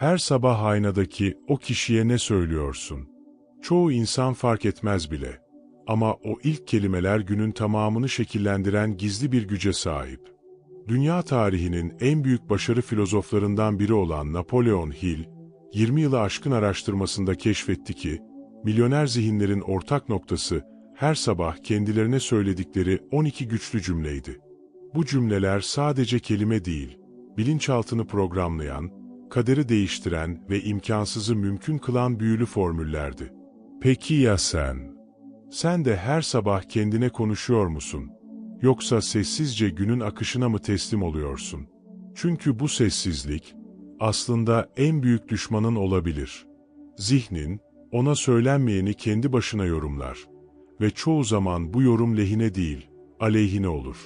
Her sabah aynadaki o kişiye ne söylüyorsun? Çoğu insan fark etmez bile. Ama o ilk kelimeler günün tamamını şekillendiren gizli bir güce sahip. Dünya tarihinin en büyük başarı filozoflarından biri olan Napolyon Hill, 20 yılı aşkın araştırmasında keşfetti ki, milyoner zihinlerin ortak noktası, her sabah kendilerine söyledikleri 12 güçlü cümleydi. Bu cümleler sadece kelime değil, bilinçaltını programlayan, kaderi değiştiren ve imkansızı mümkün kılan büyülü formüllerdi. Peki ya sen? Sen de her sabah kendine konuşuyor musun? Yoksa sessizce günün akışına mı teslim oluyorsun? Çünkü bu sessizlik, aslında en büyük düşmanın olabilir. Zihnin, ona söylenmeyeni kendi başına yorumlar. Ve çoğu zaman bu yorum lehine değil, aleyhine olur.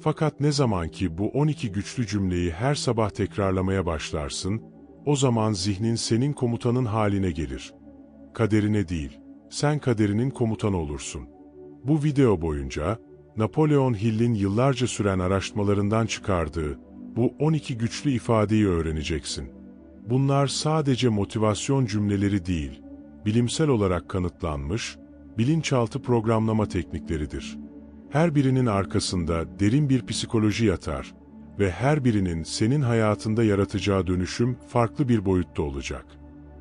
Fakat ne zaman ki bu 12 güçlü cümleyi her sabah tekrarlamaya başlarsın, o zaman zihnin senin komutanın haline gelir. Kaderine değil, sen kaderinin komutanı olursun. Bu video boyunca, Napolyon Hill'in yıllarca süren araştırmalarından çıkardığı bu 12 güçlü ifadeyi öğreneceksin. Bunlar sadece motivasyon cümleleri değil, bilimsel olarak kanıtlanmış, bilinçaltı programlama teknikleridir. Her birinin arkasında derin bir psikoloji yatar ve her birinin senin hayatında yaratacağı dönüşüm farklı bir boyutta olacak.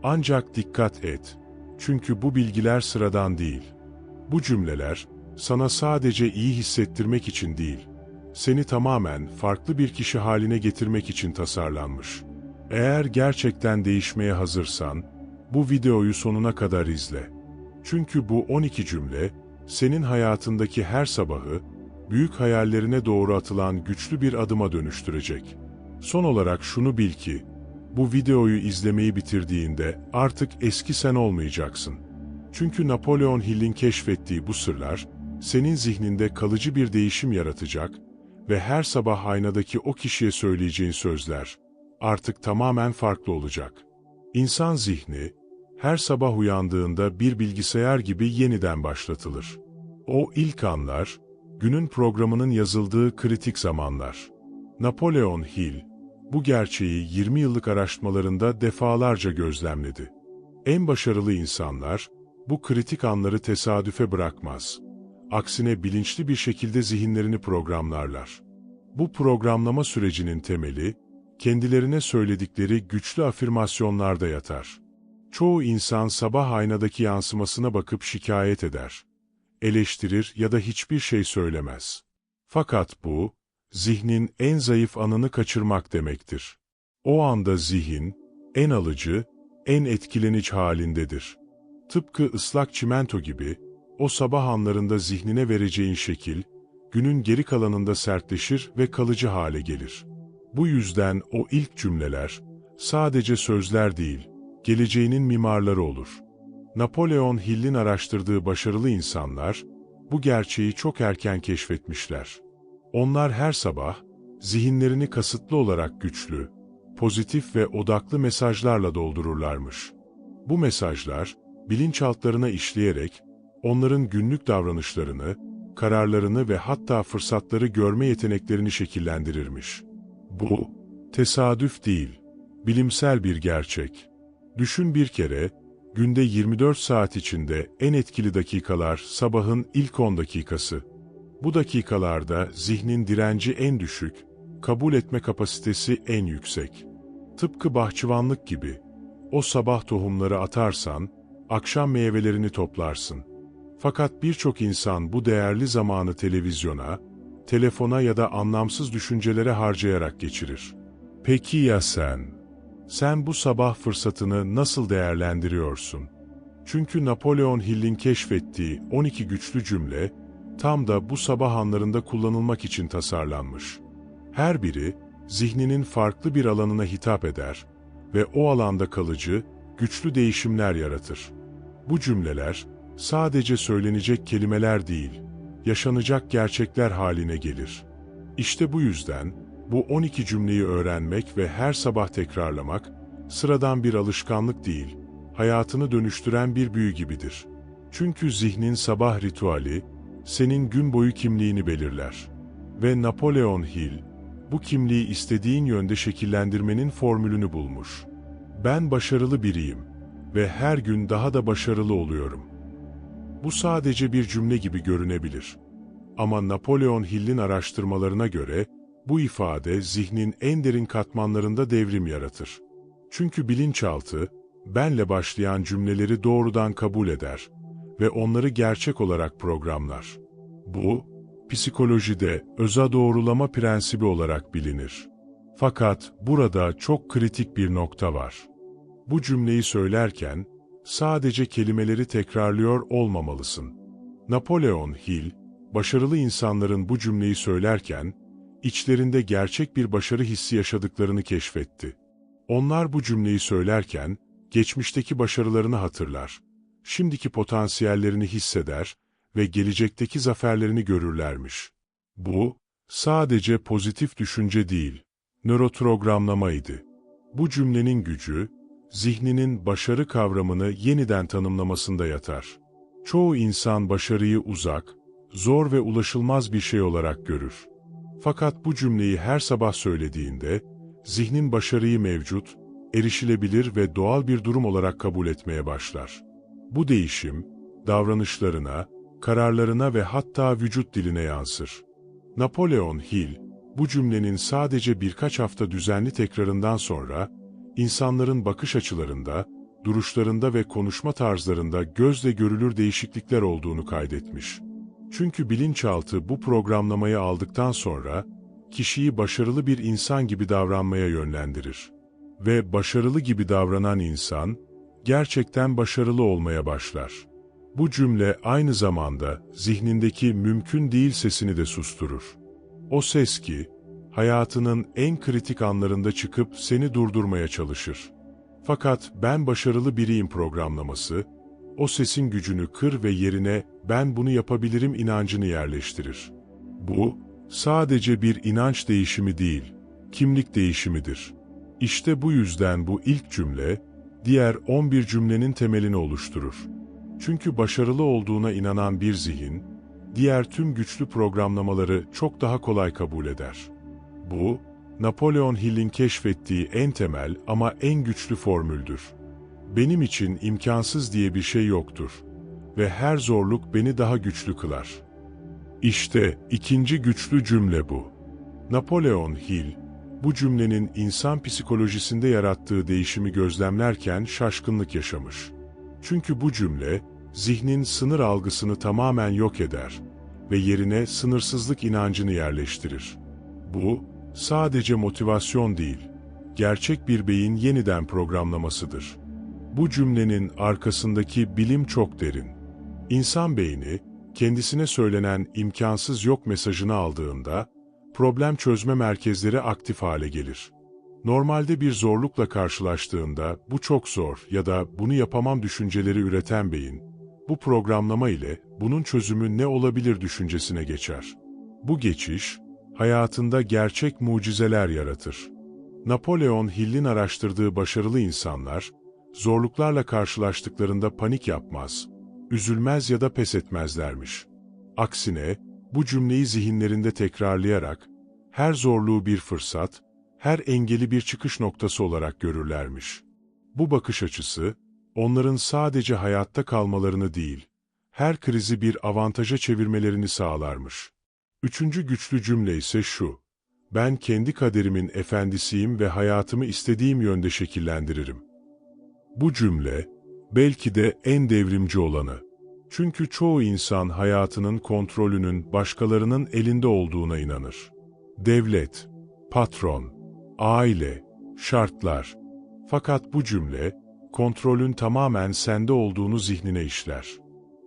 Ancak dikkat et, çünkü bu bilgiler sıradan değil. Bu cümleler, sana sadece iyi hissettirmek için değil, seni tamamen farklı bir kişi haline getirmek için tasarlanmış. Eğer gerçekten değişmeye hazırsan, bu videoyu sonuna kadar izle. Çünkü bu 12 cümle, senin hayatındaki her sabahı, büyük hayallerine doğru atılan güçlü bir adıma dönüştürecek. Son olarak şunu bil ki, bu videoyu izlemeyi bitirdiğinde artık eski sen olmayacaksın. Çünkü Napolyon Hill'in keşfettiği bu sırlar, senin zihninde kalıcı bir değişim yaratacak ve her sabah aynadaki o kişiye söyleyeceğin sözler artık tamamen farklı olacak. İnsan zihni, her sabah uyandığında bir bilgisayar gibi yeniden başlatılır. O ilk anlar, günün programının yazıldığı kritik zamanlar. Napolyon Hill, bu gerçeği 20 yıllık araştırmalarında defalarca gözlemledi. En başarılı insanlar, bu kritik anları tesadüfe bırakmaz. Aksine bilinçli bir şekilde zihinlerini programlarlar. Bu programlama sürecinin temeli, kendilerine söyledikleri güçlü afirmasyonlarda yatar. Çoğu insan sabah aynadaki yansımasına bakıp şikayet eder. Eleştirir ya da hiçbir şey söylemez. Fakat bu, zihnin en zayıf anını kaçırmak demektir. O anda zihin, en alıcı, en etkilenici halindedir. Tıpkı ıslak çimento gibi, o sabah anlarında zihnine vereceğin şekil, günün geri kalanında sertleşir ve kalıcı hale gelir. Bu yüzden o ilk cümleler, sadece sözler değil, geleceğinin mimarları olur. Napolyon Hill'in araştırdığı başarılı insanlar, bu gerçeği çok erken keşfetmişler. Onlar her sabah, zihinlerini kasıtlı olarak güçlü, pozitif ve odaklı mesajlarla doldururlarmış. Bu mesajlar, bilinçaltlarına işleyerek, onların günlük davranışlarını, kararlarını ve hatta fırsatları görme yeteneklerini şekillendirirmiş. Bu, tesadüf değil, bilimsel bir gerçek. Düşün bir kere, günde 24 saat içinde en etkili dakikalar sabahın ilk 10 dakikası. Bu dakikalarda zihnin direnci en düşük, kabul etme kapasitesi en yüksek. Tıpkı bahçıvanlık gibi, o sabah tohumları atarsan, akşam meyvelerini toplarsın. Fakat birçok insan bu değerli zamanı televizyona, telefona ya da anlamsız düşüncelere harcayarak geçirir. Peki ya sen? Sen bu sabah fırsatını nasıl değerlendiriyorsun? Çünkü Napolyon Hill'in keşfettiği 12 güçlü cümle, tam da bu sabah anlarında kullanılmak için tasarlanmış. Her biri, zihninin farklı bir alanına hitap eder ve o alanda kalıcı, güçlü değişimler yaratır. Bu cümleler, sadece söylenecek kelimeler değil, yaşanacak gerçekler haline gelir. İşte bu yüzden, bu 12 cümleyi öğrenmek ve her sabah tekrarlamak, sıradan bir alışkanlık değil, hayatını dönüştüren bir büyü gibidir. Çünkü zihnin sabah ritüeli, senin gün boyu kimliğini belirler. Ve Napolyon Hill, bu kimliği istediğin yönde şekillendirmenin formülünü bulmuş. Ben başarılı biriyim ve her gün daha da başarılı oluyorum. Bu sadece bir cümle gibi görünebilir. Ama Napolyon Hill'in araştırmalarına göre bu ifade zihnin en derin katmanlarında devrim yaratır. Çünkü bilinçaltı, benle başlayan cümleleri doğrudan kabul eder ve onları gerçek olarak programlar. Bu, psikolojide öza doğrulama prensibi olarak bilinir. Fakat burada çok kritik bir nokta var. Bu cümleyi söylerken sadece kelimeleri tekrarlıyor olmamalısın. Napolyon Hill, başarılı insanların bu cümleyi söylerken içlerinde gerçek bir başarı hissi yaşadıklarını keşfetti. Onlar bu cümleyi söylerken geçmişteki başarılarını hatırlar, şimdiki potansiyellerini hisseder ve gelecekteki zaferlerini görürlermiş. Bu, sadece pozitif düşünce değil, nöroprogramlamaydı. Bu cümlenin gücü, zihninin başarı kavramını yeniden tanımlamasında yatar. Çoğu insan başarıyı uzak, zor ve ulaşılmaz bir şey olarak görür. Fakat bu cümleyi her sabah söylediğinde, zihnin başarıyı mevcut, erişilebilir ve doğal bir durum olarak kabul etmeye başlar. Bu değişim, davranışlarına, kararlarına ve hatta vücut diline yansır. Napolyon Hill, bu cümlenin sadece birkaç hafta düzenli tekrarından sonra, insanların bakış açılarında, duruşlarında ve konuşma tarzlarında gözle görülür değişiklikler olduğunu kaydetmiş. Çünkü bilinçaltı bu programlamayı aldıktan sonra, kişiyi başarılı bir insan gibi davranmaya yönlendirir. Ve başarılı gibi davranan insan, gerçekten başarılı olmaya başlar. Bu cümle aynı zamanda zihnindeki mümkün değil sesini de susturur. O ses ki, hayatının en kritik anlarında çıkıp seni durdurmaya çalışır. Fakat ben başarılı biriyim programlaması, o sesin gücünü kır ve yerine ben bunu yapabilirim inancını yerleştirir. Bu, sadece bir inanç değişimi değil, kimlik değişimidir. İşte bu yüzden bu ilk cümle, diğer 11 cümlenin temelini oluşturur. Çünkü başarılı olduğuna inanan bir zihin, diğer tüm güçlü programlamaları çok daha kolay kabul eder. Bu, Napolyon Hill'in keşfettiği en temel ama en güçlü formüldür. Benim için imkansız diye bir şey yoktur ve her zorluk beni daha güçlü kılar. İşte ikinci güçlü cümle bu. Napolyon Hill, bu cümlenin insan psikolojisinde yarattığı değişimi gözlemlerken şaşkınlık yaşamış. Çünkü bu cümle, zihnin sınır algısını tamamen yok eder ve yerine sınırsızlık inancını yerleştirir. Bu, sadece motivasyon değil, gerçek bir beyin yeniden programlamasıdır. Bu cümlenin arkasındaki bilim çok derin. İnsan beyni, kendisine söylenen imkansız yok mesajını aldığında, problem çözme merkezleri aktif hale gelir. Normalde bir zorlukla karşılaştığında bu çok zor ya da bunu yapamam düşünceleri üreten beyin, bu programlama ile bunun çözümü ne olabilir düşüncesine geçer. Bu geçiş, hayatında gerçek mucizeler yaratır. Napolyon Hill'in araştırdığı başarılı insanlar, zorluklarla karşılaştıklarında panik yapmaz, üzülmez ya da pes etmezlermiş. Aksine, bu cümleyi zihinlerinde tekrarlayarak, her zorluğu bir fırsat, her engeli bir çıkış noktası olarak görürlermiş. Bu bakış açısı, onların sadece hayatta kalmalarını değil, her krizi bir avantaja çevirmelerini sağlarmış. Üçüncü güçlü cümle ise şu, ben kendi kaderimin efendisiyim ve hayatımı istediğim yönde şekillendiririm. Bu cümle, belki de en devrimci olanı. Çünkü çoğu insan hayatının kontrolünün başkalarının elinde olduğuna inanır. Devlet, patron, aile, şartlar. Fakat bu cümle, kontrolün tamamen sende olduğunu zihnine işler.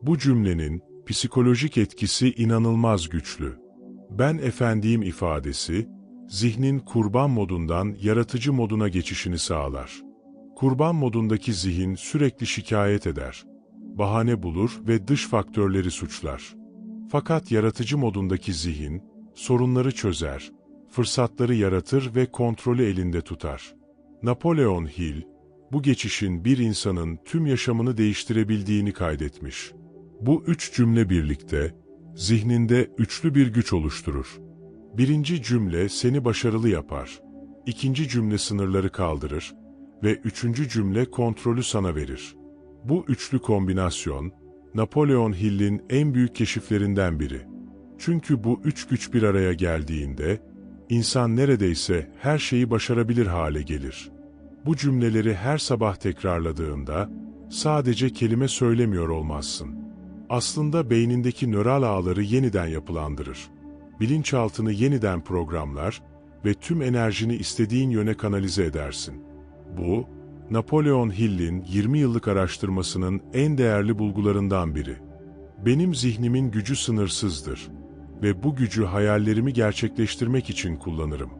Bu cümlenin psikolojik etkisi inanılmaz güçlü. Ben efendiyim ifadesi, zihnin kurban modundan yaratıcı moduna geçişini sağlar. Kurban modundaki zihin sürekli şikayet eder, bahane bulur ve dış faktörleri suçlar. Fakat yaratıcı modundaki zihin, sorunları çözer, fırsatları yaratır ve kontrolü elinde tutar. Napolyon Hill, bu geçişin bir insanın tüm yaşamını değiştirebildiğini kaydetmiş. Bu üç cümle birlikte, zihninde üçlü bir güç oluşturur. Birinci cümle seni başarılı yapar. İkinci cümle sınırları kaldırır ve üçüncü cümle kontrolü sana verir. Bu üçlü kombinasyon, Napolyon Hill'in en büyük keşiflerinden biri. Çünkü bu üç güç bir araya geldiğinde, insan neredeyse her şeyi başarabilir hale gelir. Bu cümleleri her sabah tekrarladığında, sadece kelime söylemiyor olmazsın. Aslında beynindeki nöral ağları yeniden yapılandırır. Bilinçaltını yeniden programlar ve tüm enerjini istediğin yöne kanalize edersin. Bu, Napolyon Hill'in 20 yıllık araştırmasının en değerli bulgularından biri. Benim zihnimin gücü sınırsızdır ve bu gücü hayallerimi gerçekleştirmek için kullanırım.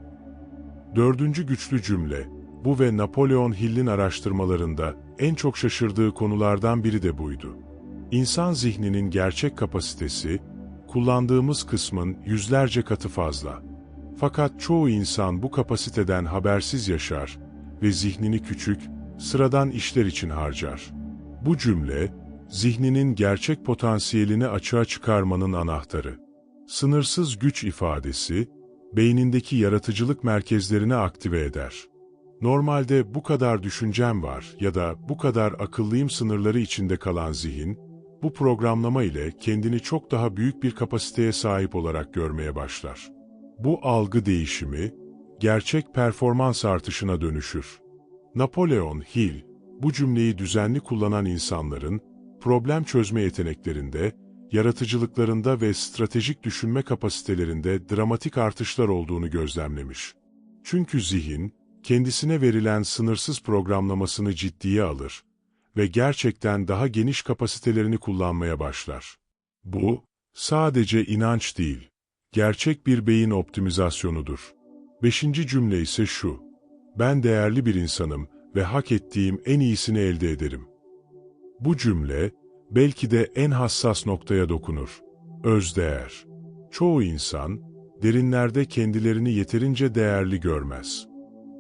Dördüncü güçlü cümle, bu ve Napolyon Hill'in araştırmalarında en çok şaşırdığı konulardan biri de buydu. İnsan zihninin gerçek kapasitesi, kullandığımız kısmın yüzlerce katı fazla. Fakat çoğu insan bu kapasiteden habersiz yaşar ve zihnini küçük, sıradan işler için harcar. Bu cümle, zihninin gerçek potansiyelini açığa çıkarmanın anahtarı. Sınırsız güç ifadesi, beynindeki yaratıcılık merkezlerini aktive eder. Normalde bu kadar düşüncem var ya da bu kadar akıllıyım sınırları içinde kalan zihin, bu programlama ile kendini çok daha büyük bir kapasiteye sahip olarak görmeye başlar. Bu algı değişimi, gerçek performans artışına dönüşür. Napolyon Hill, bu cümleyi düzenli kullanan insanların, problem çözme yeteneklerinde, yaratıcılıklarında ve stratejik düşünme kapasitelerinde dramatik artışlar olduğunu gözlemlemiş. Çünkü zihin, kendisine verilen sınırsız programlamasını ciddiye alır ve gerçekten daha geniş kapasitelerini kullanmaya başlar. Bu, sadece inanç değil, gerçek bir beyin optimizasyonudur. Beşinci cümle ise şu, ben değerli bir insanım ve hak ettiğim en iyisini elde ederim. Bu cümle, belki de en hassas noktaya dokunur. Özdeğer. Çoğu insan, derinlerde kendilerini yeterince değerli görmez.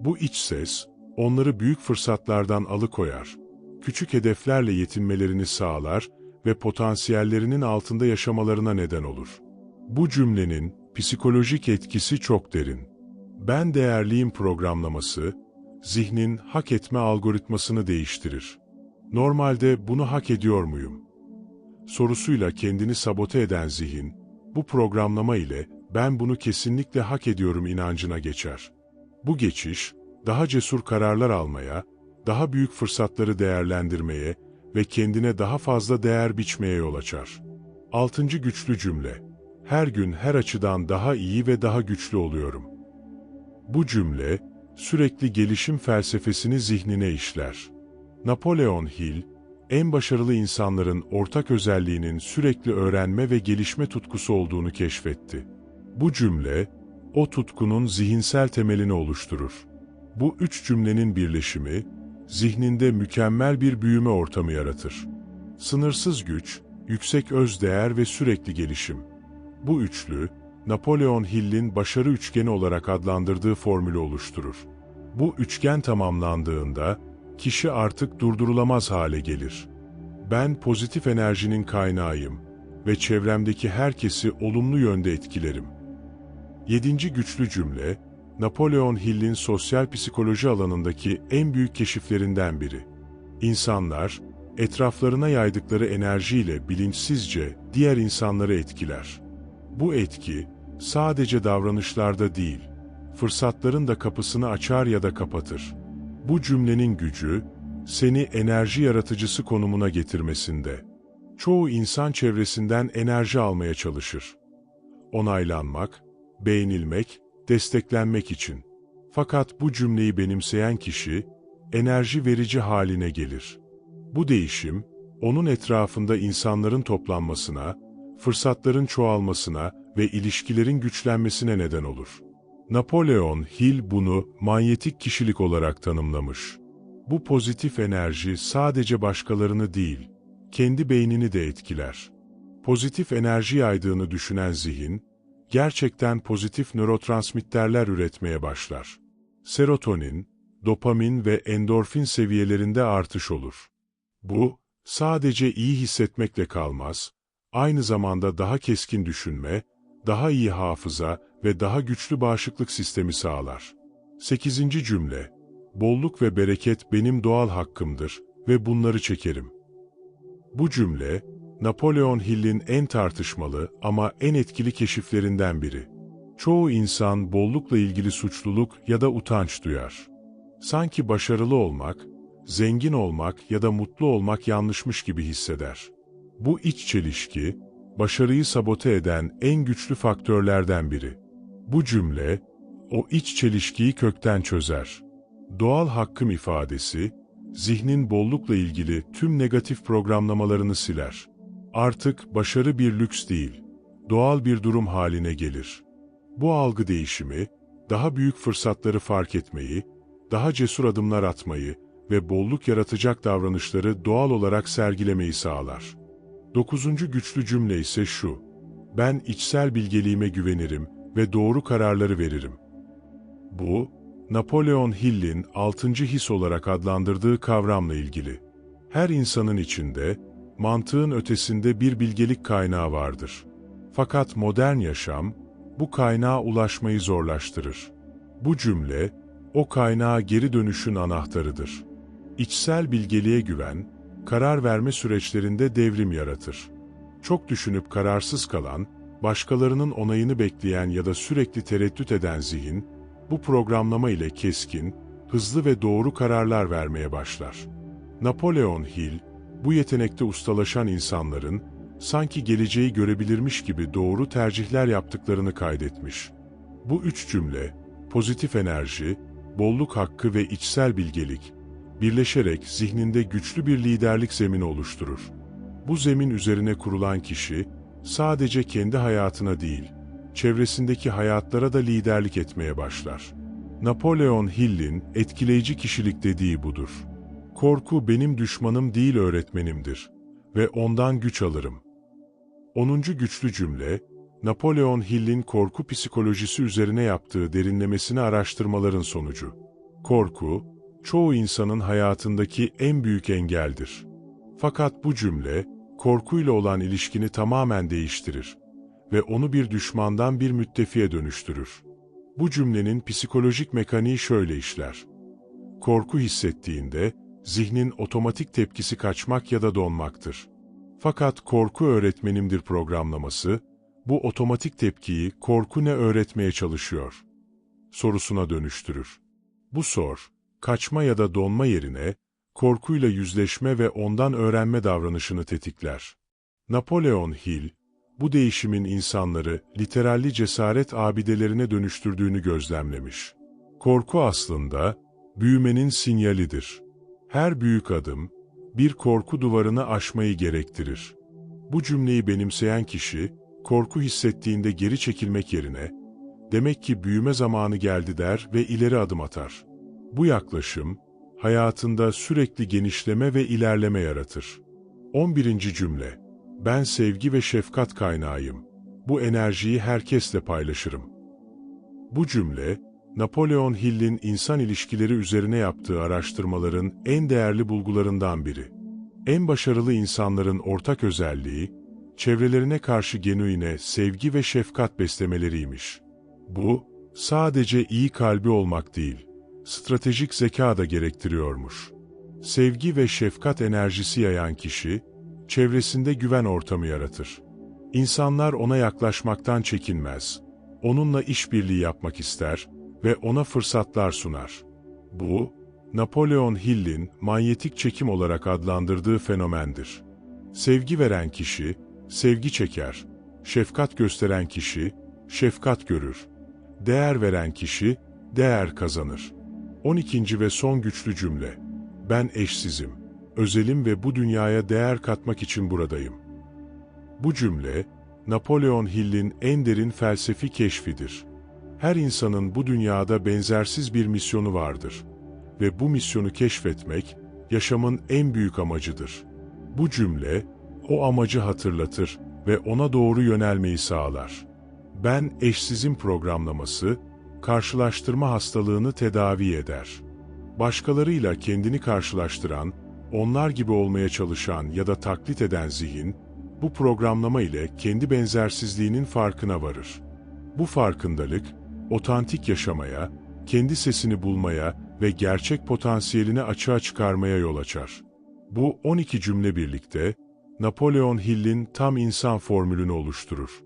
Bu iç ses, onları büyük fırsatlardan alıkoyar, küçük hedeflerle yetinmelerini sağlar ve potansiyellerinin altında yaşamalarına neden olur. Bu cümlenin psikolojik etkisi çok derin. Ben değerliyim programlaması, zihnin hak etme algoritmasını değiştirir. Normalde bunu hak ediyor muyum? Sorusuyla kendini sabote eden zihin, bu programlama ile ben bunu kesinlikle hak ediyorum inancına geçer. Bu geçiş, daha cesur kararlar almaya, daha büyük fırsatları değerlendirmeye ve kendine daha fazla değer biçmeye yol açar. Altıncı güçlü cümle, her gün her açıdan daha iyi ve daha güçlü oluyorum. Bu cümle, sürekli gelişim felsefesini zihnine işler. Napolyon Hill, en başarılı insanların ortak özelliğinin sürekli öğrenme ve gelişme tutkusu olduğunu keşfetti. Bu cümle, o tutkunun zihinsel temelini oluşturur. Bu üç cümlenin birleşimi, zihninde mükemmel bir büyüme ortamı yaratır. Sınırsız güç, yüksek özdeğer ve sürekli gelişim. Bu üçlü, Napolyon Hill'in başarı üçgeni olarak adlandırdığı formülü oluşturur. Bu üçgen tamamlandığında, kişi artık durdurulamaz hale gelir. Ben pozitif enerjinin kaynağıyım ve çevremdeki herkesi olumlu yönde etkilerim. Yedinci güçlü cümle, Napolyon Hill'in sosyal psikoloji alanındaki en büyük keşiflerinden biri. İnsanlar, etraflarına yaydıkları enerjiyle bilinçsizce diğer insanları etkiler. Bu etki, sadece davranışlarda değil, fırsatların da kapısını açar ya da kapatır. Bu cümlenin gücü, seni enerji yaratıcısı konumuna getirmesinde. Çoğu insan çevresinden enerji almaya çalışır. Onaylanmak, beğenilmek, desteklenmek için. Fakat bu cümleyi benimseyen kişi, enerji verici haline gelir. Bu değişim, onun etrafında insanların toplanmasına, fırsatların çoğalmasına ve ilişkilerin güçlenmesine neden olur. Napolyon Hill bunu manyetik kişilik olarak tanımlamış. Bu pozitif enerji sadece başkalarını değil, kendi beynini de etkiler. Pozitif enerji yaydığını düşünen zihin, gerçekten pozitif nörotransmitterler üretmeye başlar. Serotonin, dopamin ve endorfin seviyelerinde artış olur. Bu, sadece iyi hissetmekle kalmaz, aynı zamanda daha keskin düşünme, daha iyi hafıza ve daha güçlü bağışıklık sistemi sağlar. 8. cümle bolluk ve bereket benim doğal hakkımdır ve bunları çekerim. Bu cümle, Napoleo Hill'in en tartışmalı ama en etkili keşiflerinden biri. Çoğu insan bollukla ilgili suçluluk ya da utanç duyar. Sanki başarılı olmak, zengin olmak ya da mutlu olmak yanlışmış gibi hisseder. Bu iç çelişki, başarıyı sabote eden en güçlü faktörlerden biri. Bu cümle, o iç çelişkiyi kökten çözer. Doğal hakkım ifadesi, zihnin bollukla ilgili tüm negatif programlamalarını siler. Artık başarı bir lüks değil, doğal bir durum haline gelir. Bu algı değişimi, daha büyük fırsatları fark etmeyi, daha cesur adımlar atmayı ve bolluk yaratacak davranışları doğal olarak sergilemeyi sağlar. Dokuzuncu güçlü cümle ise şu, ben içsel bilgeliğime güvenirim ve doğru kararları veririm. Bu, Napoleo Hill'in altıncı his olarak adlandırdığı kavramla ilgili. Her insanın içinde, mantığın ötesinde bir bilgelik kaynağı vardır. Fakat modern yaşam, bu kaynağa ulaşmayı zorlaştırır. Bu cümle, o kaynağa geri dönüşün anahtarıdır. İçsel bilgeliğe güven, karar verme süreçlerinde devrim yaratır. Çok düşünüp kararsız kalan, başkalarının onayını bekleyen ya da sürekli tereddüt eden zihin, bu programlama ile keskin, hızlı ve doğru kararlar vermeye başlar. Napoleo Hill, bu yetenekte ustalaşan insanların, sanki geleceği görebilirmiş gibi doğru tercihler yaptıklarını kaydetmiş. Bu üç cümle, pozitif enerji, bolluk hakkı ve içsel bilgelik, birleşerek zihninde güçlü bir liderlik zemini oluşturur. Bu zemin üzerine kurulan kişi, sadece kendi hayatına değil, çevresindeki hayatlara da liderlik etmeye başlar. Napoleo Hill'in etkileyici kişilik dediği budur. Korku benim düşmanım değil öğretmenimdir ve ondan güç alırım. 10. güçlü cümle, Napoleo Hill'in korku psikolojisi üzerine yaptığı derinlemesine araştırmaların sonucu. Korku, çoğu insanın hayatındaki en büyük engeldir. Fakat bu cümle, korkuyla olan ilişkini tamamen değiştirir ve onu bir düşmandan bir müttefiye dönüştürür. Bu cümlenin psikolojik mekaniği şöyle işler. Korku hissettiğinde, zihnin otomatik tepkisi kaçmak ya da donmaktır. Fakat korku öğretmenimdir programlaması, bu otomatik tepkiyi korku ne öğretmeye çalışıyor? Sorusuna dönüştürür. Bu sor, kaçma ya da donma yerine, korkuyla yüzleşme ve ondan öğrenme davranışını tetikler. Napoleo Hill, bu değişimin insanları literalli cesaret abidelerine dönüştürdüğünü gözlemlemiş. Korku aslında, büyümenin sinyalidir. Her büyük adım, bir korku duvarını aşmayı gerektirir. Bu cümleyi benimseyen kişi, korku hissettiğinde geri çekilmek yerine, demek ki büyüme zamanı geldi der ve ileri adım atar. Bu yaklaşım, hayatında sürekli genişleme ve ilerleme yaratır. 11. cümle Ben sevgi ve şefkat kaynağıyım. Bu enerjiyi herkesle paylaşırım. Bu cümle, Napoleo Hill'in insan ilişkileri üzerine yaptığı araştırmaların en değerli bulgularından biri. En başarılı insanların ortak özelliği, çevrelerine karşı genuine sevgi ve şefkat beslemeleriymiş. Bu, sadece iyi kalbi olmak değil, stratejik zeka da gerektiriyormuş. Sevgi ve şefkat enerjisi yayan kişi, çevresinde güven ortamı yaratır. İnsanlar ona yaklaşmaktan çekinmez, onunla işbirliği yapmak ister ve ona fırsatlar sunar. Bu, Napoleo Hill'in manyetik çekim olarak adlandırdığı fenomendir. Sevgi veren kişi, sevgi çeker, şefkat gösteren kişi, şefkat görür, değer veren kişi, değer kazanır. 12. ve son güçlü cümle. Ben eşsizim, özelim ve bu dünyaya değer katmak için buradayım. Bu cümle, Napoleo Hill'in en derin felsefi keşfidir. Her insanın bu dünyada benzersiz bir misyonu vardır. Ve bu misyonu keşfetmek, yaşamın en büyük amacıdır. Bu cümle, o amacı hatırlatır ve ona doğru yönelmeyi sağlar. Ben eşsizim programlaması, karşılaştırma hastalığını tedavi eder. Başkalarıyla kendini karşılaştıran, onlar gibi olmaya çalışan ya da taklit eden zihin, bu programlama ile kendi benzersizliğinin farkına varır. Bu farkındalık, otantik yaşamaya, kendi sesini bulmaya ve gerçek potansiyelini açığa çıkarmaya yol açar. Bu 12 cümle birlikte, Napolyon Hill'in tam insan formülünü oluşturur.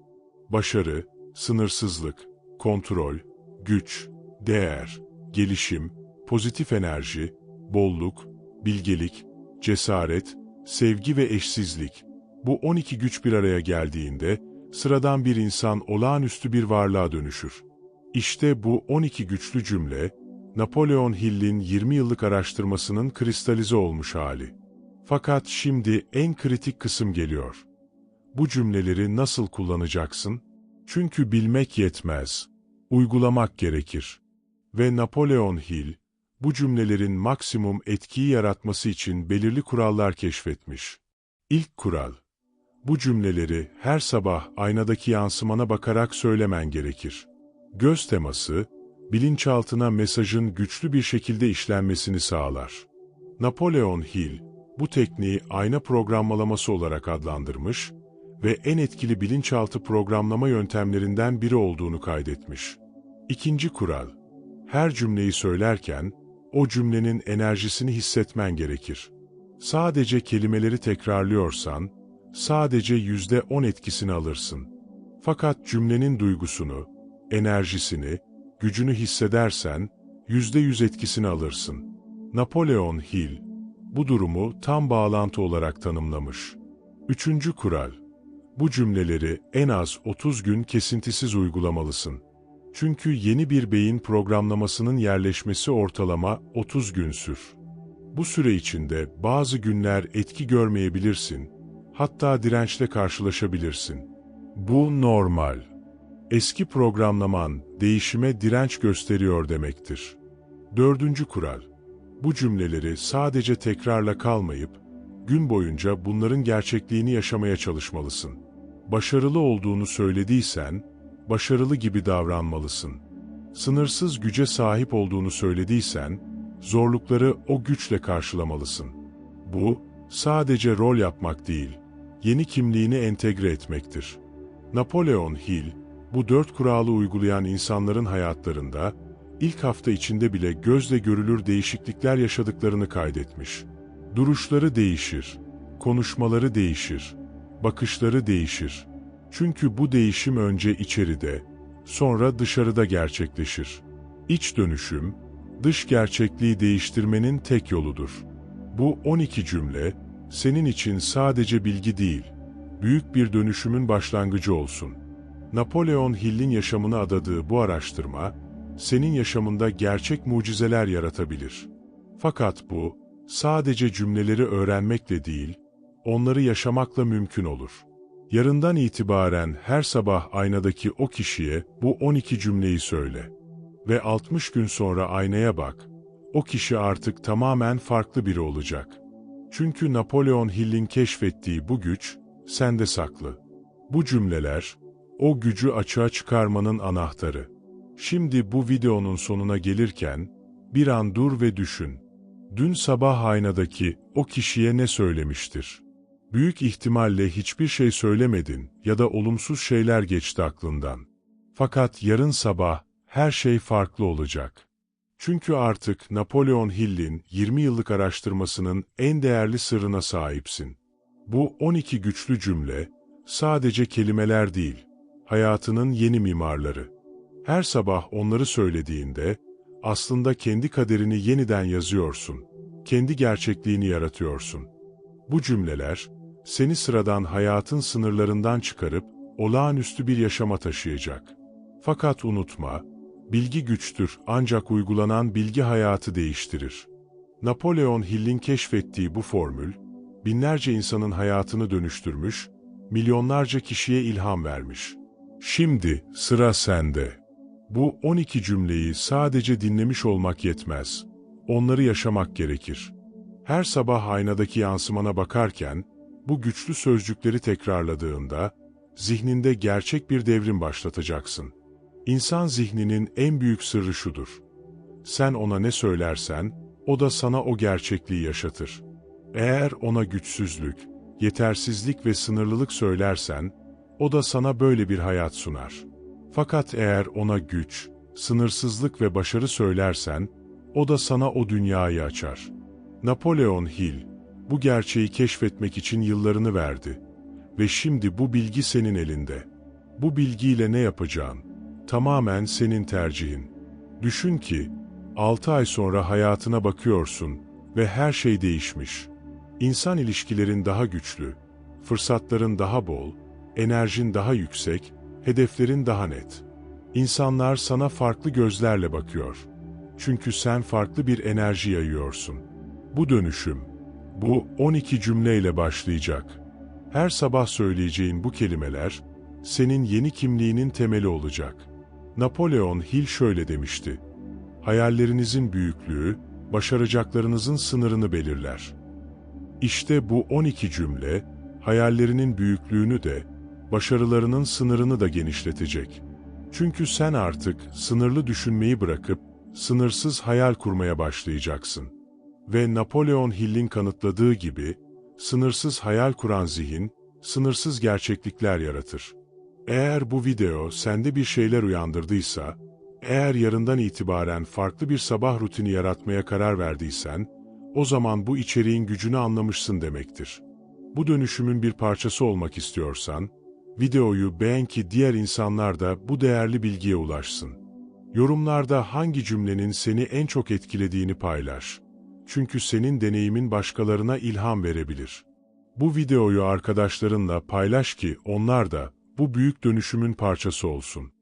Başarı, sınırsızlık, kontrol, güç, değer, gelişim, pozitif enerji, bolluk, bilgelik, cesaret, sevgi ve eşsizlik. Bu 12 güç bir araya geldiğinde, sıradan bir insan olağanüstü bir varlığa dönüşür. İşte bu 12 güçlü cümle, Napolyon Hill'in 20 yıllık araştırmasının kristalize olmuş hali. Fakat şimdi en kritik kısım geliyor. Bu cümleleri nasıl kullanacaksın? Çünkü bilmek yetmez, uygulamak gerekir. Ve Napolyon Hill, bu cümlelerin maksimum etkiyi yaratması için belirli kurallar keşfetmiş. İlk kural, bu cümleleri her sabah aynadaki yansımana bakarak söylemen gerekir. Göz teması, bilinçaltına mesajın güçlü bir şekilde işlenmesini sağlar. Napolyon Hill, bu tekniği ayna programlaması olarak adlandırmış ve en etkili bilinçaltı programlama yöntemlerinden biri olduğunu kaydetmiş. İkinci kural, her cümleyi söylerken o cümlenin enerjisini hissetmen gerekir. Sadece kelimeleri tekrarlıyorsan, sadece yüzde on etkisini alırsın. Fakat cümlenin duygusunu, enerjisini, gücünü hissedersen, yüzde yüz etkisini alırsın. Napolyon Hill, bu durumu tam bağlantı olarak tanımlamış. Üçüncü kural, bu cümleleri en az 30 gün kesintisiz uygulamalısın. Çünkü yeni bir beyin programlamasının yerleşmesi ortalama 30 gün sür. Bu süre içinde bazı günler etki görmeyebilirsin, hatta dirençle karşılaşabilirsin. Bu normal. Eski programlaman değişime direnç gösteriyor demektir. Dördüncü kural. Bu cümleleri sadece tekrarla kalmayıp, gün boyunca bunların gerçekliğini yaşamaya çalışmalısın. Başarılı olduğunu söylediysen, başarılı gibi davranmalısın. Sınırsız güce sahip olduğunu söylediysen, zorlukları o güçle karşılamalısın. Bu, sadece rol yapmak değil, yeni kimliğini entegre etmektir. Napolyon Hill, bu dört kuralı uygulayan insanların hayatlarında, ilk hafta içinde bile gözle görülür değişiklikler yaşadıklarını kaydetmiş. Duruşları değişir, konuşmaları değişir, bakışları değişir. Çünkü bu değişim önce içeride, sonra dışarıda gerçekleşir. İç dönüşüm, dış gerçekliği değiştirmenin tek yoludur. Bu 12 cümle, senin için sadece bilgi değil, büyük bir dönüşümün başlangıcı olsun. Napolyon Hill'in yaşamını adadığı bu araştırma, senin yaşamında gerçek mucizeler yaratabilir. Fakat bu, sadece cümleleri öğrenmekle değil, onları yaşamakla mümkün olur. Yarından itibaren her sabah aynadaki o kişiye bu 12 cümleyi söyle. Ve 60 gün sonra aynaya bak. O kişi artık tamamen farklı biri olacak. Çünkü Napolyon Hill'in keşfettiği bu güç, sende saklı. Bu cümleler, o gücü açığa çıkarmanın anahtarı. Şimdi bu videonun sonuna gelirken, bir an dur ve düşün. Dün sabah aynadaki o kişiye ne söylemiştir? Büyük ihtimalle hiçbir şey söylemedin ya da olumsuz şeyler geçti aklından. Fakat yarın sabah her şey farklı olacak. Çünkü artık Napolyon Hill'in 20 yıllık araştırmasının en değerli sırrına sahipsin. Bu 12 güçlü cümle sadece kelimeler değil, hayatının yeni mimarları. Her sabah onları söylediğinde aslında kendi kaderini yeniden yazıyorsun. Kendi gerçekliğini yaratıyorsun. Bu cümleler seni sıradan hayatın sınırlarından çıkarıp olağanüstü bir yaşama taşıyacak. Fakat unutma, bilgi güçtür ancak uygulanan bilgi hayatı değiştirir. Napolyon Hill'in keşfettiği bu formül, binlerce insanın hayatını dönüştürmüş, milyonlarca kişiye ilham vermiş. Şimdi sıra sende. Bu 12 cümleyi sadece dinlemiş olmak yetmez. Onları yaşamak gerekir. Her sabah aynadaki yansımana bakarken, bu güçlü sözcükleri tekrarladığında, zihninde gerçek bir devrim başlatacaksın. İnsan zihninin en büyük sırrı şudur. Sen ona ne söylersen, o da sana o gerçekliği yaşatır. Eğer ona güçsüzlük, yetersizlik ve sınırlılık söylersen, o da sana böyle bir hayat sunar. Fakat eğer ona güç, sınırsızlık ve başarı söylersen, o da sana o dünyayı açar. Napoleo Hill, bu gerçeği keşfetmek için yıllarını verdi. Ve şimdi bu bilgi senin elinde. Bu bilgiyle ne yapacağın? Tamamen senin tercihin. Düşün ki, 6 ay sonra hayatına bakıyorsun ve her şey değişmiş. İnsan ilişkilerin daha güçlü, fırsatların daha bol, enerjin daha yüksek, hedeflerin daha net. İnsanlar sana farklı gözlerle bakıyor. Çünkü sen farklı bir enerji yayıyorsun. Bu dönüşüm, bu 12 cümleyle başlayacak. Her sabah söyleyeceğin bu kelimeler, senin yeni kimliğinin temeli olacak. Napoleo Hill şöyle demişti. Hayallerinizin büyüklüğü, başaracaklarınızın sınırını belirler. İşte bu 12 cümle, hayallerinin büyüklüğünü de, başarılarının sınırını da genişletecek. Çünkü sen artık sınırlı düşünmeyi bırakıp, sınırsız hayal kurmaya başlayacaksın. Ve Napoleo Hill'in kanıtladığı gibi, sınırsız hayal kuran zihin, sınırsız gerçeklikler yaratır. Eğer bu video sende bir şeyler uyandırdıysa, eğer yarından itibaren farklı bir sabah rutini yaratmaya karar verdiysen, o zaman bu içeriğin gücünü anlamışsın demektir. Bu dönüşümün bir parçası olmak istiyorsan, videoyu beğen ki diğer insanlar da bu değerli bilgiye ulaşsın. Yorumlarda hangi cümlenin seni en çok etkilediğini paylaş. Çünkü senin deneyimin başkalarına ilham verebilir. Bu videoyu arkadaşlarınla paylaş ki onlar da bu büyük dönüşümün parçası olsun.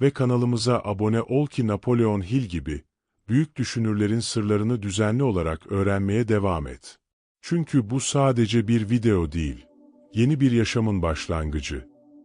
Ve kanalımıza abone ol ki Napoleo Hill gibi büyük düşünürlerin sırlarını düzenli olarak öğrenmeye devam et. Çünkü bu sadece bir video değil, yeni bir yaşamın başlangıcı.